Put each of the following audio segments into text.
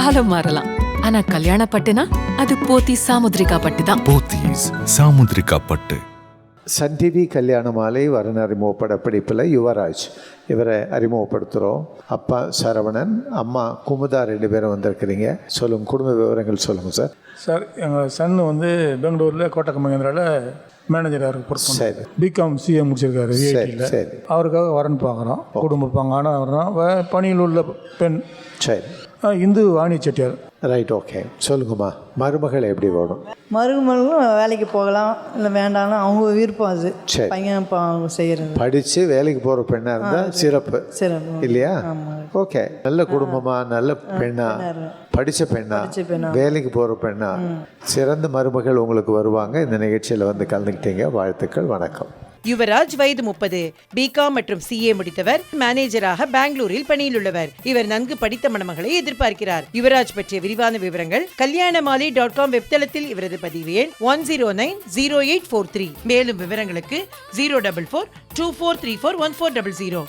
காலம் மாறலாம். ஆனா கல்யாண பட்டுனா அது போத்தி சாமுத்ரிகா பட்டு தான். போத்தீஸ் சாமுத்ரிகா பட்டு. சன் டிவி கல்யாண மாலை வரன் அறிமுகப்பட பிடிப்பில் யுவராஜ். இவரை அறிமுகப்படுத்துகிறோம். அப்பா சரவணன் அம்மா குமுதா ரெண்டு பேரும் வந்திருக்கிறீங்க. சொல்லுங்கள் குடும்ப விவரங்கள் சொல்லுங்கள் சார். சார் எங்கள் சன் வந்து பெங்களூரில் கோட்டக்க மகேந்திராவில் மேனேஜராக ஒர்க் சரி. பிகாம் சிஏ முடிச்சிருக்காரு சரி அவருக்காக வரன் பார்க்குறோம். குடும்ப பாங்கான வரணும் வ- பணியில் உள்ள பெண். சரி. இந்து வாணி செட்டியார். ரைட் ஓகே சொல்லுங்கம்மா. மருமகள் எப்படி வேணும்? மருமகளும் வேலைக்கு போகலாம் இல்லை வேண்டாம்னு அவங்க விருப்பம் அது. சரி. பையன் இப்போ அவங்க செய்கிறது படித்து வேலைக்கு போகிற பெண்ணாக இருந்தால் சிறப்பு. சிறப்பு. இல்லையா. ஓகே நல்ல குடும்பமா நல்ல பெண்ணா? படித்த பெண்ணா? பெண்ணா. வேலைக்கு போகிற பெண்ணா? சிறந்த மருமகள் உங்களுக்கு வருவாங்க. இந்த நிகழ்ச்சியில் வந்து கலந்துக்கிட்டீங்க. வாழ்த்துக்கள். வணக்கம். யுவராஜ் வயது முப்பது. பிகாம் மற்றும் சிஏ முடித்தவர். மேனேஜராக பெங்களூரில் பணியில் உள்ளவர் இவர் நன்கு படித்த மணமகளை எதிர்பார்க்கிறார். யுவராஜ் பற்றிய விரிவான விவரங்கள் கல்யாணமாலி டாட் காம் வெப்தளத்தில் இவரது பதிவு எண் one zero nine zero eight four three. மேலும் விவரங்களுக்கு zero double four two four three four one four double zero.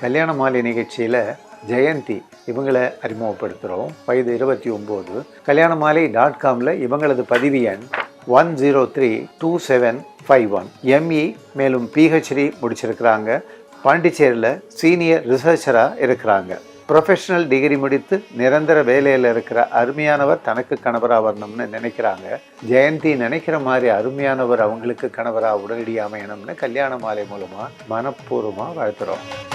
Kalyana Malai நிகழ்ச்சியில் ஜெயந்தி இவங்களை அறிமுகப்படுத்துகிறோம். வயது இருபத்தி ஒம்பது. கல்யாண மாலை டாட் காமில் இவங்களது பதிவு எண் one zero three two seven five one ME மேலும் பிஹெச்டி முடிச்சிருக்கிறாங்க. பாண்டிச்சேரியில் சீனியர் ரிசர்ச்சராக இருக்கிறாங்க. ப்ரொஃபஷனல் டிகிரி முடித்து நிரந்தர வேலையில் இருக்கிற அருமையானவர் தனக்கு கணவராக வரணும்னு நினைக்கிறாங்க. ஜெயந்தி நினைக்கிற மாதிரி அருமையானவர் அவங்களுக்கு கணவராக உடனடியாக அமையணும்னு கல்யாண மாலை மூலமாக மனப்பூர்வமாக வாழ்த்துறோம்.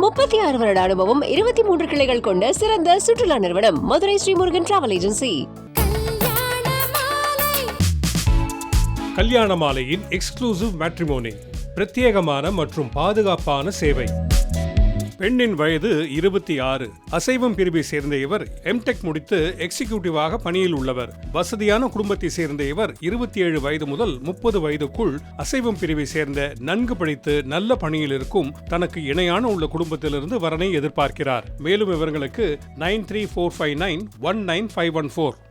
முப்பத்தி ஆறு வருட அனுபவம் இருபத்தி மூன்று கிளைகள் கொண்ட சிறந்த சுற்றுலா நிறுவனம் மதுரை ஸ்ரீமுருகன் டிராவல் ஏஜென்சி. கல்யாண மாலையின் எக்ஸ்க்ளூசிவ் மேட்ரிமோனி பிரத்யேகமான மற்றும் பாதுகாப்பான சேவை. பெண்ணின் வயது இருபத்தி ஆறு. அசைவம் பிரிவை சேர்ந்த இவர் எம்டெக் முடித்து எக்ஸிகியூட்டிவாக பணியில் உள்ளவர். வசதியான குடும்பத்தை சேர்ந்த இவர் இருபத்தி ஏழு வயது முதல் முப்பது வயதுக்குள் அசைவம் பிரிவை சேர்ந்த நன்கு படித்து நல்ல பணியில் இருக்கும் தனக்கு இணையான உள்ள குடும்பத்திலிருந்து வரனை எதிர்பார்க்கிறார். மேலும் விவரங்களுக்கு nine three four five nine one nine five one four.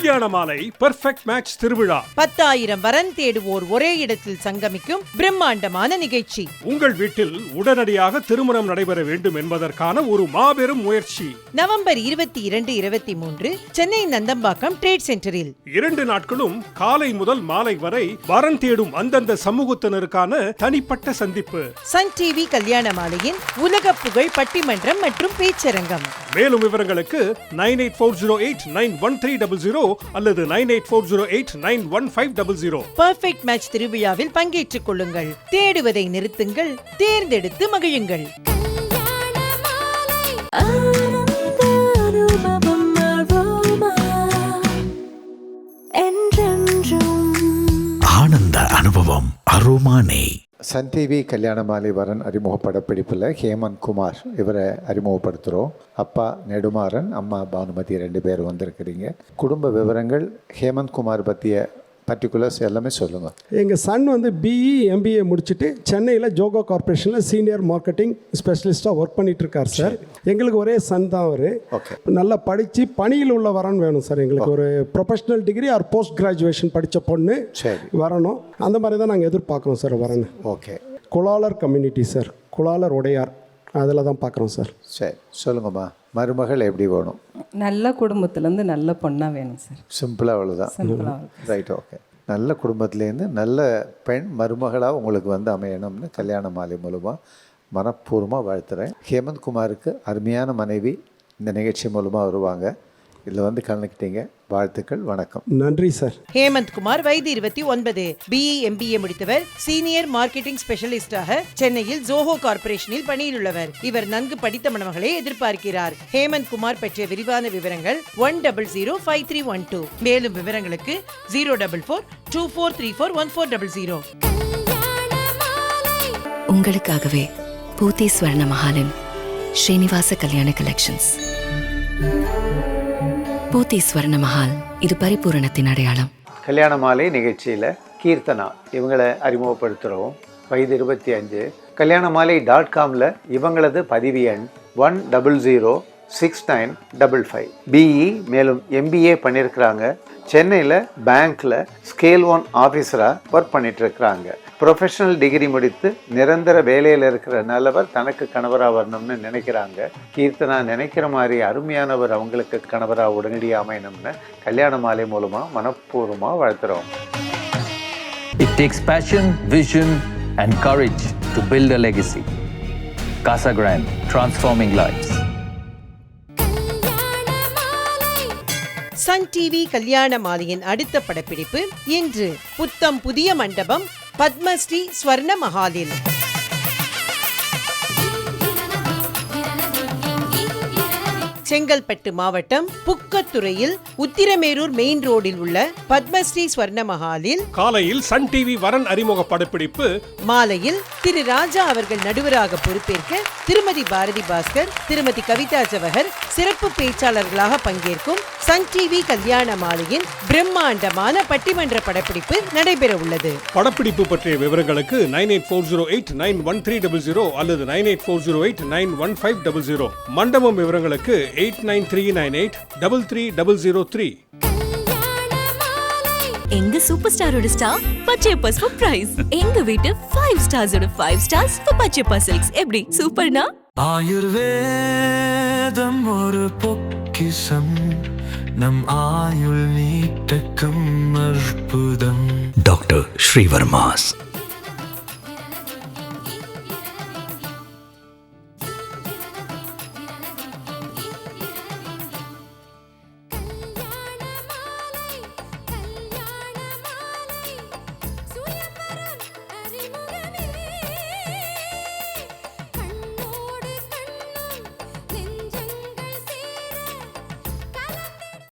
Kalyana Malai perfect match திருவிழா. பத்தாயிரம் வரன் தேடுவோர் ஒரே இடத்தில் சங்கமிக்கும் பிரம்மாண்டமான நிகழ்ச்சி. உங்கள் வீட்டில் உடனடியாக திருமணம் நடைபெற வேண்டும் என்பதற்கான ஒரு மாபெரும் முயற்சி. நவம்பர் இருபத்தி இரண்டு இருபத்தி மூன்று சென்னை நந்தம்பாக்கம் ட்ரேட் சென்டரில் இரண்டு நாட்களும் காலை முதல் மாலை வரை வரன் தேடும் அந்தந்த சமூகத்தினருக்கான தனிப்பட்ட சந்திப்பு. சன் டிவி கல்யாண மாலையின் உலக புகழ் பட்டிமன்றம் மற்றும் பேச்சரங்கம். மேலும் விவரங்களுக்கு nine eight four zero eight nine one three double zero அல்லது nine eight four zero eight nine one five double zero perfect match திருவிழாவில் பங்கேற்றுக் கொள்ளுங்கள். தேடுவதை நிறுத்துங்கள். தேர்ந்தெடுத்து மகிழுங்கள். சன் டிவி கல்யாண வரன் அறிமுகப்பட பிடிப்பில் ஹேமந்த் குமார் இவரை அறிமுகப்படுத்துகிறோம் அப்பா நெடுமாறன் அம்மா பானுமதி ரெண்டு பேர் வந்திருக்கிறீங்க. குடும்ப விவரங்கள் ஹேமந்த் குமார் பற்றிய பர்டிகுலர்ஸ் எல்லாமே சொல்லுங்கள் எங்கள் சன் வந்து பிஇ எம்பிஏ முடிச்சுட்டு சென்னையில் ஜோகோ கார்ப்பரேஷனில் சீனியர் மார்க்கெட்டிங் ஸ்பெஷலிஸ்ட்டாக ஒர்க் பண்ணிட்டு இருக்கார் சார். எங்களுக்கு ஒரே சன் தான் அவர். ஓகே நல்லா படித்து பணியில் உள்ள வரன் வேணும் சார் எங்களுக்கு ஒரு professional degree or post graduation படித்த பொண்ணு சரி. வரணும். அந்த மாதிரி தான் நாங்கள் எதிர்பார்க்குறோம் சார் வரன் okay Kulalar community sir Kulalar Udaiyar. அதில் தான் பார்க்குறோம் சார் சரி. சொல்லுங்கம்மா. மருமகள் எப்படி வேணும்? நல்ல குடும்பத்துலேருந்து நல்ல பொண்ணாக வேணும் சார். சிம்பிளாக அவ்வளோதான் ரைட் ஓகே நல்ல குடும்பத்துலேருந்து நல்ல பெண் மருமகளாக உங்களுக்கு வந்து அமையணும்னு கல்யாண மாலை மூலமாக மனப்பூர்வமாக வாழ்த்துறேன். ஹேமந்த் குமாருக்கு அருமையான மனைவி. இந்த நிகழ்ச்சி மூலமாக வருவாங்க. இதில் வந்து கலந்துக்கிட்டீங்க. வாழ்த்துக்கள் வணக்கம். நன்றி சார். ஹேமந்த் குமார் வயது இருபத்தி ஒன்பது. பிஇ எம்பிஏ முடித்தவர். சீனியர் மார்க்கெட்டிங் ஸ்பெஷலிஸ்டாக சென்னையில் ஜோஹோ கார்ப்பரேஷனில் பணியில் உள்ளவர் இவர் நன்கு படித்த மணமகளை எதிர்பார்க்கிறார். ஹேமந்த் குமார் பற்றிய விரிவான விவரங்கள் one double zero five three one two. மேலும் விவரங்களுக்கு zero double four two four three four one four double zero. உங்களுக்காகவே பூத்தி ஸ்வர்ண மஹாலின் ஸ்ரீனிவாச கல்யாண கலெக்ஷன்ஸ் பூத்தி ஸ்வர்ண மஹால் இது பரிபூரணத்தின் அடையாளம். கல்யாண மாலை நிகழ்ச்சியில் கீர்த்தனா இவங்களை அறிமுகப்படுத்துகிறோம் வயது இருபத்தி அஞ்சு கல்யாண மாலை டாட் காமில் இவங்களது பதிவு எண் one double zero six nine double five BE மேலும் எம்பிஏ பண்ணியிருக்கிறாங்க சென்னையில் பேங்க்கில் ஸ்கேல் ஒன் ஆஃபீஸராக ஒர்க் பண்ணிட்டு இருக்கிறாங்க ப்ரொஃபஷனல் டிகிரி முடித்து நிரந்தர வேலையில் இருக்கிற நல்லவர் தனக்கு கணவராக வரணும்னு நினைக்கிறாங்க கீர்த்தனா நினைக்கிற மாதிரி அருமையானவர் அவங்களுக்கு கணவராக உடனடியாக அமையணும்னு கல்யாண மாலை மூலமாக மனப்பூர்வமாக வாழ்த்துறோம் It takes passion, vision, and courage to build a legacy. Casa Grande, transforming lives. Sun TV Kalyana மாலையின் அடுத்த படப்பிடிப்பு இன்று புத்தம் புதிய மண்டபம் பத்மஸ்ரீ ஸ்வர்ண மகாலில் செங்கல்பட்டு மாவட்டம் புக்கத்துறையில் உத்திரமேரூர் மெயின் ரோடில் உள்ள பத்மஸ்ரீ ஸ்வர்ண மஹாலில் காலையில் சன் டிவி வரன் அறிமுக படப்பிடிப்பு. மாலையில் திரு ராஜா அவர்கள் நடுவராக பொறுப்பேற்க திருமதி பாரதி பாஸ்கர் திருமதி கவிதா ஜவஹர் சிறப்பு பேச்சாளர்களாக பங்கேற்கும் சன் டிவி கல்யாண மாலையின் பிரம்மாண்டமான பட்டிமன்ற படப்பிடிப்பு நடைபெற உள்ளது. படப்பிடிப்பு பற்றிய விவரங்களுக்கு nine eight four zero eight nine one three double zero அல்லது nine eight four zero eight nine one five double zero. மண்டபம் விவரங்களுக்கு eight nine three nine eight double three double zero three எங்க சூப்பர் ஸ்டாரோட star Pachaiyappa surprise எங்க வீட்டு five ஸ்டார்ஸோட five stars Pachaiyappa silks எப்படி? சூப்பர்னா? ஆயுர்வேதம் ஒரு பொக்கிஷம். நம் ஆயுள் நீட்டக்கும் அற்புதம். டாக்டர் ஸ்ரீவர்மாஸ்.